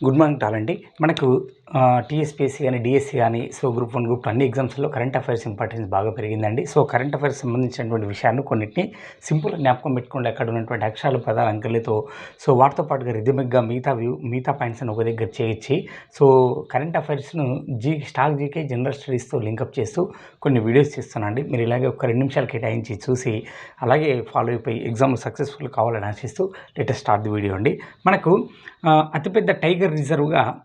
Good morning టాలండి మనకు TSPSC కానీ DSC కానీ సో గ్రూప్ వన్ గ్రూప్ అన్ని ఎగ్జామ్స్లో కరెంట్ అఫైర్స్ ఇంపార్టెన్స్ బాగా పెరిగిందండి. సో కరెంట్ అఫైర్స్ సంబంధించినటువంటి విషయాన్ని కొన్నిటిని సింపుల్ జ్ఞాపకం పెట్టుకుంటే అక్కడ ఉన్నటువంటి అక్షరాలు పదాలు అంకెలతో సో వాటితో పాటుగా రిథమిక్గా మిగతా వ్యూ మిగతా పాయింట్స్ని ఒక దగ్గర చేయించి సో కరెంట్ అఫైర్స్ను జీ స్టాక్ జీకే జనరల్ స్టడీస్తో లింకప్ చేస్తూ కొన్ని వీడియోస్ చేస్తున్నానండి. మీరు ఇలాగే ఒక రెండు నిమిషాలు కేటాయించి చూసి అలాగే ఫాలో అయిపోయి ఎగ్జామ్ సక్సెస్ఫుల్ కావాలని ఆశిస్తూ లేటెస్ట్ స్టార్ట్ ది వీడియో అండి. మనకు అతిపెద్ద టైగర్ టైగర్ రిజర్వ్గా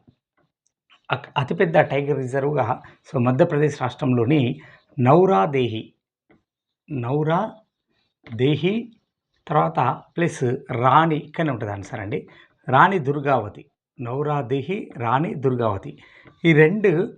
అక్- అతిపెద్ద టైగర్ రిజర్వ్గా సో మధ్యప్రదేశ్ రాష్ట్రంలోని నౌరా దేహి నౌరా దేహి తర్వాత ప్లస్ రాణి ఇక్కడనే ఉంటుంది ఆన్సర్ అండి. రాణి దుర్గావతి నౌరా దేహి రాణి దుర్గావతి. ఈ రెండు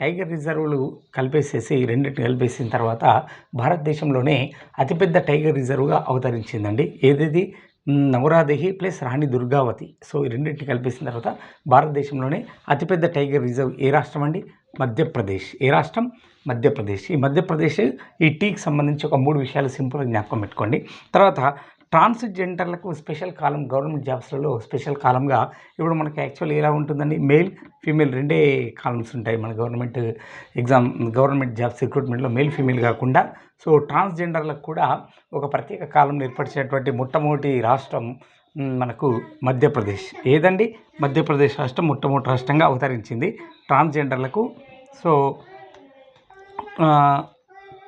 టైగర్ రిజర్వ్లు కలిపేసేసి రెండింటిని కలిపేసిన తర్వాత భారతదేశంలోనే అతిపెద్ద టైగర్ రిజర్వ్గా అవతరించిందండి. ఏది నవరాదేహి ప్లస్ రాణి దుర్గావతి. సో ఈ రెండింటిని కలిపేసిన తర్వాత భారతదేశంలోనే అతిపెద్ద టైగర్ రిజర్వ్ ఏ రాష్ట్రం అండి? మధ్యప్రదేశ్. ఏ రాష్ట్రం? మధ్యప్రదేశ్. ఈ మధ్యప్రదేశ్ ఈ టీకి సంబంధించి ఒక మూడు విషయాలు సింపుల్గా జ్ఞాపకం పెట్టుకోండి. తర్వాత ట్రాన్స్జెండర్లకు స్పెషల్ కాలం గవర్నమెంట్ జాబ్స్లలో స్పెషల్ కాలంగా ఇప్పుడు మనకి యాక్చువల్ ఎలా ఉంటుందండి? మేల్ ఫీమేల్ రెండే కాలమ్స్ ఉంటాయి మన గవర్నమెంట్ ఎగ్జామ్ గవర్నమెంట్ జాబ్స్ రిక్రూట్మెంట్లో మేల్ ఫీమేల్ కాకుండా. సో ట్రాన్స్జెండర్లకు కూడా ఒక ప్రత్యేక కాలం ఏర్పరిచినటువంటి మొట్టమొదటి రాష్ట్రం మనకు మధ్యప్రదేశ్. ఏదండి? మధ్యప్రదేశ్ రాష్ట్రం మొట్టమొదటి రాష్ట్రంగా అవతరించింది ట్రాన్స్జెండర్లకు. సో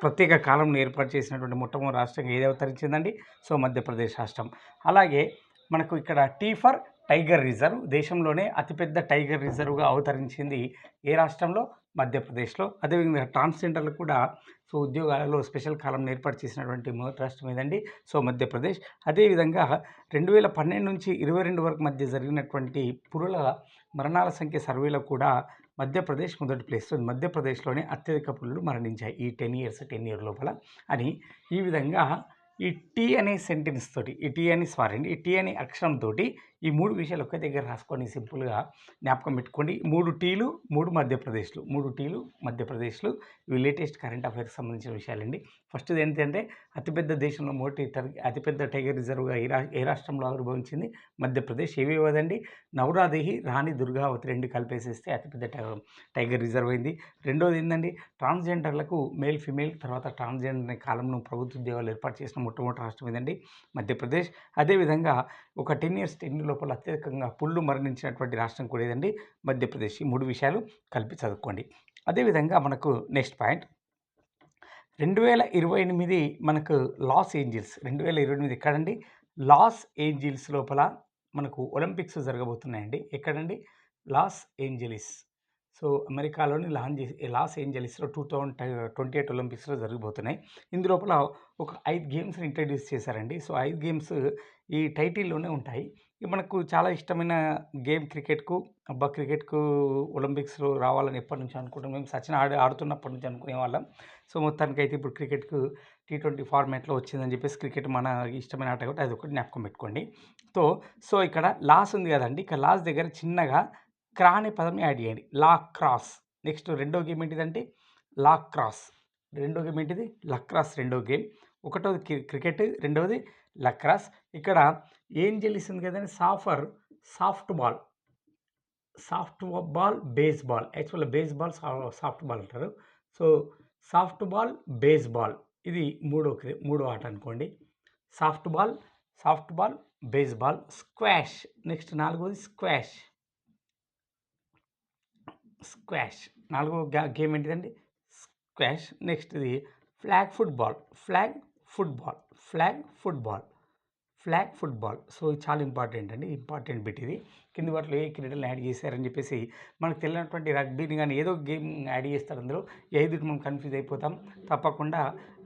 ప్రత్యేక కాలంను ఏర్పాటు చేసినటువంటి మొట్టమొదటి రాష్ట్రంగా ఏది అవతరించిందండి? సో మధ్యప్రదేశ్ రాష్ట్రం. అలాగే మనకు ఇక్కడ టీ ఫర్ టైగర్ రిజర్వ్ దేశంలోనే అతిపెద్ద టైగర్ రిజర్వ్గా అవతరించింది ఏ రాష్ట్రంలో? మధ్యప్రదేశ్లో. అదేవిధంగా ట్రాన్స్జెండర్లు కూడా సో ఉద్యోగాలలో స్పెషల్ కాలం ఏర్పాటు చేసినటువంటి మొదటి రాష్ట్రం ఏదండి? సో మధ్యప్రదేశ్. అదేవిధంగా రెండు వేల పన్నెండు నుంచి ఇరవై రెండు వరకు మధ్య జరిగినటువంటి పురుల మరణాల సంఖ్య సర్వేలో కూడా మధ్యప్రదేశ్ మొదటి ప్లేస్ మధ్యప్రదేశ్లోనే అత్యధిక పులులు మరణించాయి ఈ టెన్ ఇయర్స్ టెన్ ఇయర్ లోపల అని ఈ విధంగా ఈ టీ అనే సెంటెన్స్ తోటి ఈ టీ అని సారీ అండి ఈ టీ అనే అక్షరంతో ఈ మూడు విషయాలు ఒకే దగ్గర రాసుకొని సింపుల్గా జ్ఞాపకం పెట్టుకోండి. మూడు టీలు మూడు మధ్యప్రదేశ్లు. మూడు టీలు మధ్యప్రదేశ్లు. ఇవి లేటెస్ట్ కరెంట్ అఫైర్స్ సంబంధించిన విషయాలండి. ఫస్ట్ ఏంటంటే అతిపెద్ద దేశంలో మొదటి అతిపెద్ద టైగర్ రిజర్వ్గా ఏ రా ఏ రాష్ట్రంలో ఆవిర్భవించింది? మధ్యప్రదేశ్. ఏవి ఇవ్వదండి? నవరాదేహి రాణి దుర్గావతి రెండు కలిపేసేస్తే అతిపెద్ద టై- టైగర్ రిజర్వ్ అయింది. రెండోది ఏంటండి ట్రాన్స్జెండర్లకు మేల్ ఫిమేల్ తర్వాత ట్రాన్స్జెండర్ అనే కాలంలో ప్రభుత్వ ఉద్యోగాలు ఏర్పాటు చేసిన మొట్టమొదటి రాష్ట్రం ఏదండి? మధ్యప్రదేశ్. అదేవిధంగా ఒక టెన్ ఇయర్స్ టెన్ లోపల అత్యధికంగా పుళ్ళు మరణించినటువంటి రాష్ట్రం కూడా ఏదండి? మధ్యప్రదేశ్. ఈ మూడు విషయాలు కలిపి చదువుకోండి. అదేవిధంగా మనకు నెక్స్ట్ పాయింట్. రెండు వేల ఇరవై ఎనిమిది మనకు లాస్ ఏంజిల్స్. రెండు వేల ఇరవై ఎనిమిది ఎక్కడండి? లాస్ ఏంజిల్స్ లోపల మనకు ఒలింపిక్స్ జరగబోతున్నాయండి. ఎక్కడండి? Los Angeles. సో అమెరికాలోని లాంజ్ లాస్ ఏంజలిస్లో టూ థౌజండ్ ట్వంటీ ఎయిట్ ఒలింపిక్స్లో జరగబోతున్నాయి. ఇందులోపల ఒక ఐదు గేమ్స్ని ఇంట్రడ్యూస్ చేశారండి. సో ఐదు గేమ్స్ ఈ టైటిల్లోనే ఉంటాయి. మనకు చాలా ఇష్టమైన గేమ్ క్రికెట్కు అబ్బా! క్రికెట్కు ఒలింపిక్స్లో రావాలని ఎప్పటి నుంచి అనుకుంటాం మేము సచిన్ ఆడి ఆడుతున్నప్పటి నుంచి అనుకునే వాళ్ళం. సో మొత్తానికి అయితే ఇప్పుడు క్రికెట్కు టీ ట్వంటీ ఫార్మాట్లో వచ్చిందని చెప్పేసి క్రికెట్ మన ఇష్టమైన ఆట కాబట్టి అది ఒకటి జ్ఞాపకం పెట్టుకోండి. సో సో ఇక్కడ లాస్ ఉంది కదండి. ఇక్కడ లాస్ దగ్గర చిన్నగా క్రా అనే పదం యాడ్ చేయండి. Lacrosse. నెక్స్ట్ రెండో గేమ్ ఏంటిదంటే లా క్రాస్. రెండో గేమ్ ఏంటిది? లక్రాస్ రెండో గేమ్. ఒకటోది క్రికెట్ రెండవది లక్రాస్. ఇక్కడ ఏం చెల్లిస్తుంది కదండి సాఫర్ సాఫ్ట్ బాల్. Softball baseball. యాక్చువల్గా బేస్ బాల్ సాఫ్ట్ బాల్ అంటారు. So softball baseball. ఇది మూడో క్రి- మూడో ఆట అనుకోండి. Softball softball baseball squash. Next నాలుగోది స్క్వాష్. స్క్వాష్. నాలుగో గేమ్ ఏంటిదండి? స్క్వాష్. నెక్స్ట్ ఇది flag football. Flag football. Flag football. Flag football. So ఇది చాలా ఇంపార్టెంట్ అండి. ఇంపార్టెంట్ బిట్ ఇది. కింది వాటిలో ఏ క్రీడలు యాడ్ చేశారని చెప్పేసి మనకు తెలియనటువంటి రగ్బీని కానీ ఏదో గేమ్ యాడ్ చేస్తారు. అందులో ఐదుకి మనం కన్ఫ్యూజ్ అయిపోతాం తప్పకుండా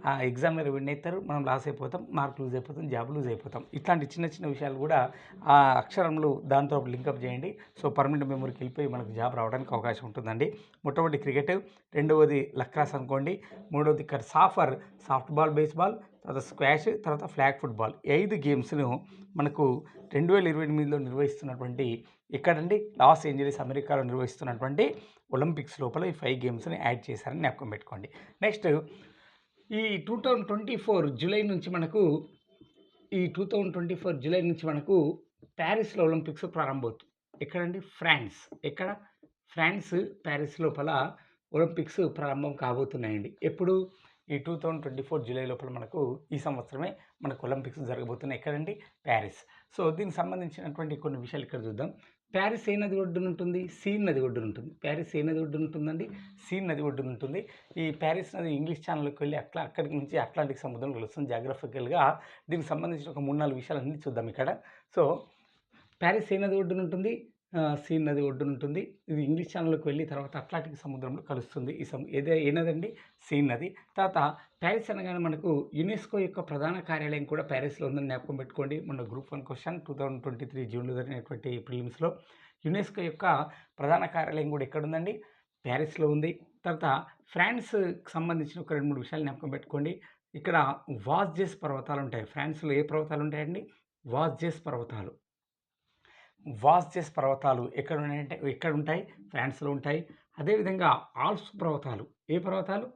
ఆ మీద విన్ అవుతారు. మనం లాస్ అయిపోతాం మార్క్ లూజ్ అయిపోతాం జాబ్ లూజ్ అయిపోతాం. ఇట్లాంటి చిన్న చిన్న విషయాలు కూడా ఆ అక్షరములు దాంతో లింకప్ చేయండి. సో పర్మనెంట్ మెమరీకి వెళ్ళిపోయి మనకు జాబ్ రావడానికి అవకాశం ఉంటుందండి. మొట్టమొదటి క్రికెట్ రెండవది లక్రాస్ అనుకోండి మూడవది ఇక్కడ సాఫర్ సాఫ్ట్ బాల్ బేస్బాల్ తర్వాత స్క్వాష్ తర్వాత ఫ్లాగ్ ఫుట్బాల్. ఈ ఐదు గేమ్స్ను మనకు రెండు వేల ఇరవై ఎనిమిదిలో నిర్వహిస్తున్నటువంటి ఎక్కడండి? లాస్ ఏంజలీస్ అమెరికాలో నిర్వహిస్తున్నటువంటి ఒలింపిక్స్ లోపల ఈ ఫైవ్ గేమ్స్ని యాడ్ చేశారని జ్ఞాపకం పెట్టుకోండి. నెక్స్ట్ ఈ two thousand twenty four July నుంచి మనకు ఈ two thousand twenty four July నుంచి మనకు ప్యారిస్లో ఒలింపిక్స్ ప్రారంభమవుతుంది. ఎక్కడండి? ఫ్రాన్స్. ఎక్కడ? ఫ్రాన్స్ ప్యారిస్ లోపల ఒలింపిక్స్ ప్రారంభం కాబోతున్నాయండి. ఎప్పుడు? ఈ two thousand twenty four July లోపల మనకు ఈ సంవత్సరమే మనకు ఒలింపిక్స్ జరగబోతున్నాయి. ఎక్కడండి? ప్యారిస్. సో దీనికి సంబంధించినటువంటి కొన్ని విషయాలు ఇక్కడ చూద్దాం. ప్యారిస్ ఏ నది ఒడ్డున ఉంటుంది? సీన్ నది ఒడ్డున ఉంటుంది. ప్యారిస్ ఏ నది ఒడ్డున ఉంటుందండి? సీన్ నది ఒడ్డున ఉంటుంది. ఈ ప్యారిస్ నది ఇంగ్లీష్ ఛానల్కి వెళ్ళి అట్లా అక్కడికి నుంచి అట్లాంటిక్ సముద్రం కలుస్తుంది జాగ్రఫికల్గా. దీనికి సంబంధించిన ఒక మూడు నాలుగు విషయాలు అన్నీ చూద్దాం ఇక్కడ. సో ప్యారిస్ ఏ నది ఒడ్డున ఉంటుంది? సీన్ నది ఒడ్డున ఉంటుంది. ఇది ఇంగ్లీష్ ఛానల్కి వెళ్ళి తర్వాత అట్లాంటిక్ సముద్రంలో కలుస్తుంది. ఈ సము ఏదే ఏ నది సీన్ నది తర్వాత ప్యారిస్ అనగానే మనకు యునెస్కో యొక్క ప్రధాన కార్యాలయం కూడా ప్యారిస్లో ఉందని జ్ఞాపకం పెట్టుకోండి. మన group one question two thousand twenty three జూన్లో జరిగినటువంటి ప్రిలిమ్స్లో యునెస్కో యొక్క ప్రధాన కార్యాలయం కూడా ఎక్కడ ఉందండి ప్యారిస్లో ఉంది. తర్వాత ఫ్రాన్స్కి సంబంధించిన ఒక రెండు మూడు విషయాలు జ్ఞాపకం పెట్టుకోండి. ఇక్కడ వాజ్జెస్ పర్వతాలు ఉంటాయి. ఫ్రాన్స్లో ఏ పర్వతాలు ఉంటాయండి? వాజ్జెస్ పర్వతాలు. వాజ్జెస్ పర్వతాలు ఎక్కడ ఉన్నాయంటే ఎక్కడ ఉంటాయి? ఫ్రాన్స్లో ఉంటాయి. అదేవిధంగా ఆల్ప్స్ పర్వతాలు. ఏ పర్వతాలు?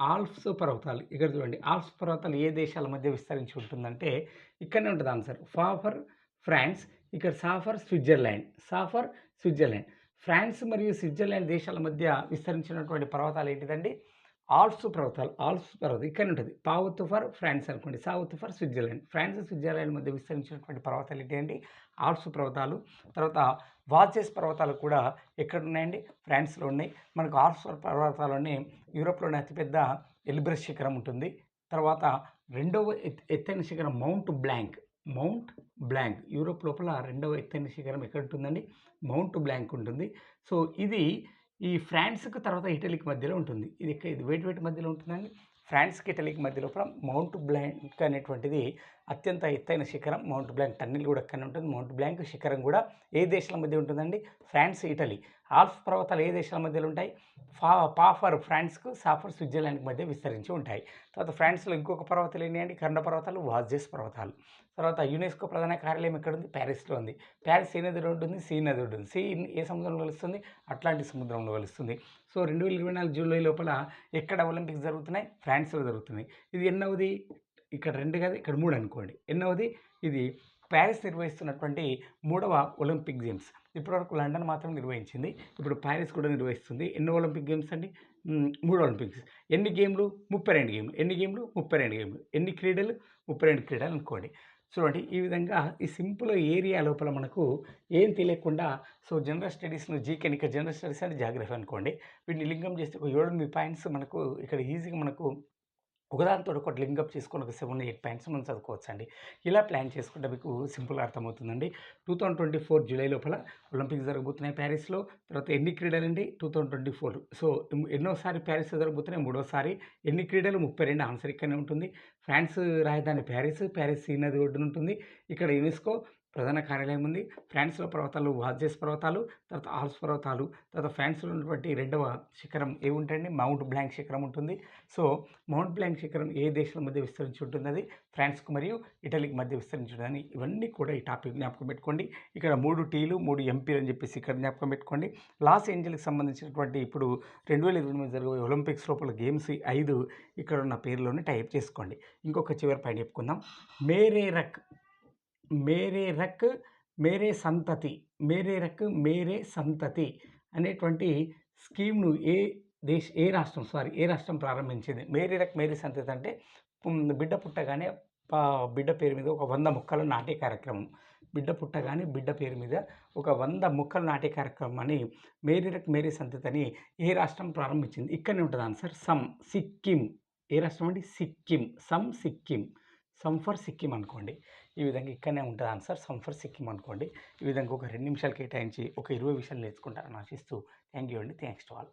ఆల్ప్స్ పర్వతాలు. ఇక్కడ చూడండి. ఆల్ప్స్ పర్వతాలు ఏ దేశాల మధ్య విస్తరించి ఉంటుందంటే ఇక్కడనే ఉంటుంది ఆన్సర్. ఫాఫర్ ఫ్రాన్స్ ఇక్కడ సాఫర్ స్విట్జర్లాండ్. సాఫర్ స్విట్జర్లాండ్. ఫ్రాన్స్ మరియు స్విట్జర్లాండ్ దేశాల మధ్య విస్తరించినటువంటి పర్వతాలు ఏంటిదండి? ఆల్ప్స్ పర్వతాలు ఆల్ప్స్ పర్వతం ఇక్కడ ఉంటుంది. పావుత్ ఫర్ ఫ్రాన్స్ అనుకోండి south for Switzerland. France Switzerland మధ్య విస్తరించినటువంటి పర్వతాలు ఏంటండి ఆల్ప్స్ పర్వతాలు తర్వాత వాచెస్ పర్వతాలు కూడా ఎక్కడ ఉన్నాయండి ఫ్రాన్స్లో ఉన్నాయి. మనకు ఆల్ప్స్ పర్వతాలోనే యూరోప్లోనే అతిపెద్ద ఎలిబ్రస్ శిఖరం ఉంటుంది. తర్వాత రెండవ ఎత్- ఎత్తైన శిఖరం Mount Blanc. Mount Blanc. Europe లోపల రెండవ ఎత్తైన శిఖరం ఎక్కడ ఉంటుందండి మౌంట్ బ్లాంక్ ఉంటుంది. సో ఇది ఈ ఫ్రాన్స్కు తర్వాత ఇటలీకి మధ్యలో ఉంటుంది. ఇది ఎక్క- ఇది వేటి వేటి మధ్యలో ఉంటుందండి? ఫ్రాన్స్కి ఇటలీకి మధ్యలో మౌంట్ బ్లాంక్ అనేటువంటిది అత్యంత ఎత్తైన శిఖరం మౌంట్ బ్లాంక్ టన్నిల్ కూడా అక్కడనే ఉంటుంది. మౌంట్ బ్లాంక్ శిఖరం కూడా ఏ దేశాల మధ్య ఉంటుందండి? France Italy. ఆల్ఫ్ పర్వతాలు ఏ దేశాల మధ్యలో ఉంటాయి? ఫా పాఫర్ ఫ్రాన్స్కు సాఫర్ స్విట్జర్లాండ్కి మధ్య విస్తరించి ఉంటాయి. తర్వాత ఫ్రాన్స్లో ఇంకొక పర్వతాలు ఏంటంటే కర్ణ పర్వతాలు వాజెస్ పర్వతాలు. తర్వాత యునెస్కో ప్రధాన కార్యాలయం ఎక్కడ ఉంది ప్యారిస్లో ఉంది. ప్యారిస్ ఏ నది ఉంటుంది సీ నది ఉంటుంది సీ ఏ సముద్రంలో కలుస్తుంది? అట్లాంటి సముద్రంలో కలుస్తుంది. సో రెండు వేల ఇరవై నాలుగు జూలై లోపల ఎక్కడ ఒలింపిక్స్ జరుగుతున్నాయి? ఫ్రాన్స్లో జరుగుతుంది ఇది ఎన్నవది? ఇక్కడ రెండు కాదు ఇక్కడ మూడు అనుకోండి. ఎన్నవది? ఇది ప్యారిస్ నిర్వహిస్తున్నటువంటి మూడవ ఒలింపిక్ గేమ్స్. ఇప్పటివరకు లండన్ మాత్రం నిర్వహించింది. ఇప్పుడు ప్యారిస్ కూడా నిర్వహిస్తుంది. ఎన్నో ఒలింపిక్ గేమ్స్ అండి? మూడు ఒలింపిక్స్. ఎన్ని గేమ్లు? ముప్పై రెండు గేమ్లు. ఎన్ని గేమ్లు? ముప్పై రెండు గేమ్లు. ఎన్ని క్రీడలు? ముప్పై రెండు క్రీడలు అనుకోండి. చూడండి ఈ విధంగా ఈ సింపుల్ ఏరియా లోపల మనకు ఏం తెలియకుండా సో జనరల్ స్టడీస్ను జీకెన్ ఇక్కడ జనరల్ స్టడీస్ అంటే జాగ్రఫీ అనుకోండి. వీటిని లింగం చేస్తే ఒక ఏడు ఎనిమిది పాయింట్స్ మనకు ఇక్కడ ఈజీగా మనకు ఒకదానితో ఒకటి లింకప్ చేసుకొని ఒక సెవెన్ ఎయిట్ పాయింట్స్ మనం చదువుకోవచ్చు అండి ఇలా ప్లాన్ చేసుకుంటే మీకు సింపుల్గా అర్థమవుతుందండి. Two thousand twenty four July లోపల ఒలింపిక్స్ జరగబోతున్నాయి ప్యారిస్లో. తర్వాత ఎన్ని క్రీడలండి? Two thousand twenty four. So ఎన్నోసారి ప్యారిస్లో జరగబోతున్నాయి మూడోసారి ఎన్ని క్రీడలు? ముప్పై రెండు ఆన్సర్ ఇక్కడనే ఉంటుంది. ఫ్రాన్స్ రాజధాని ప్యారిస్ ప్యారిస్ సీ నది ఒడ్డున ఉంటుంది. ఇక్కడ యునెస్కో ప్రధాన కార్యాలయం ఉంది. ఫ్రాన్స్లో పర్వతాలు వాజెస్ పర్వతాలు తర్వాత ఆల్స్ పర్వతాలు తర్వాత ఫ్రాన్స్లో ఉన్నటువంటి రెండవ శిఖరం ఏముంటండి మౌంట్ బ్లాంక్ శిఖరం ఉంటుంది. సో మౌంట్ బ్లాంక్ శిఖరం ఏ దేశాల మధ్య విస్తరించి ఉంటుంది ఫ్రాన్స్కు మరియు ఇటలీకి మధ్య విస్తరించి ఉంటుందని ఇవన్నీ కూడా ఈ టాపిక్ జ్ఞాపకం పెట్టుకోండి. ఇక్కడ మూడు టీలు మూడు ఎంపీలు అని చెప్పేసి ఇక్కడ జ్ఞాపకం పెట్టుకోండి. లాస్ ఏంజల్కి సంబంధించినటువంటి ఇప్పుడు రెండు వేల ఇరవై ఎనిమిది జరగబోయే ఒలింపిక్స్ లోపల గేమ్స్ ఐదు ఇక్కడ ఉన్న పేర్లోనే టైప్ చేసుకోండి. ఇంకొక చివరి పైన చెప్పుకుందాం. మేరే రక్ మేరే రక్ మేరే సంతతి మేరే రక్ మేరే సంతతి అనేటువంటి స్కీమ్ను ఏ దేశ ఏ రాష్ట్రం సారీ ఏ రాష్ట్రం ప్రారంభించింది? మేరీ రక్ మేరీ సంతతి అంటే బిడ్డ పుట్టగానే పా- బిడ్డ పేరు మీద ఒక వంద మొక్కలు నాటే కార్యక్రమం. బిడ్డ పుట్టగానే బిడ్డ పేరు మీద ఒక వంద మొక్కలు నాటే కార్యక్రమాన్ని మేరీ రక్ మేరీ సంతతి అని ఏ రాష్ట్రం ప్రారంభించింది? ఇక్కడనే ఉంటుంది ఆన్సర్? సమ్ సిక్కిం. ఏ రాష్ట్రం అండి? Sikkim. Some Sikkim. Some for Sikkim అనుకోండి. ఈ విధంగా ఇక్కడనే ఉంటుంది ఆన్సర్ సంఫర్ ఫర్ సిక్కిం అనుకోండి. ఈ విధంగా ఒక రెండు నిమిషాలు కేటాయించి ఒక ఇరవై విషయాలు నేర్చుకుంటారని ఆశిస్తూ థ్యాంక్ యూ అండి. Thanks to all.